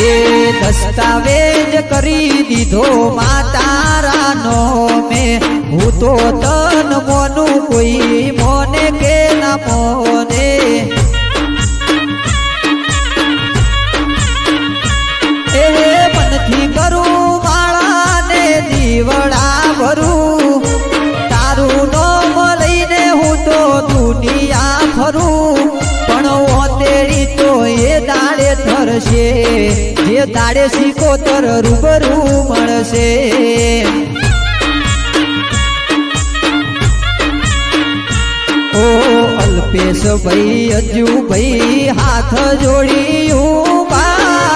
એ દસ્તાવેજ કરી દીધો માતારાનો મેં. હું તો તન મોનું કોઈ એ દાડે ધરશે જે દાડે સિકોતર રૂબરૂ મળશે. ઓ અલ્પેશ ભાઈ અજુ ભાઈ હાથ જોડી બા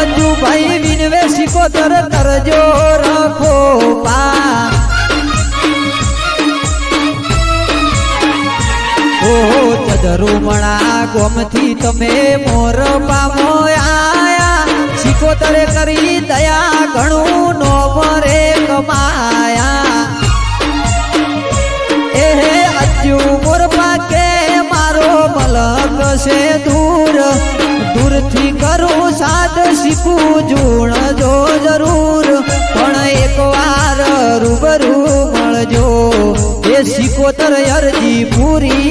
અજુ ભાઈ વિનવે સિકોતર કરજો. ઓહો ગોમથી તમે મોર પામો આયા. સિકોતરે કરી દયા ઘણું નો મરે કમાયા એ અજુ મોર પાકે મારો મલક છે દૂર. દૂરથી કરું સાથ શીખું જૂણ જો જરૂર. પણ એકવાર રૂબરૂ મળજો. એ સિકોતર અરજી પૂરી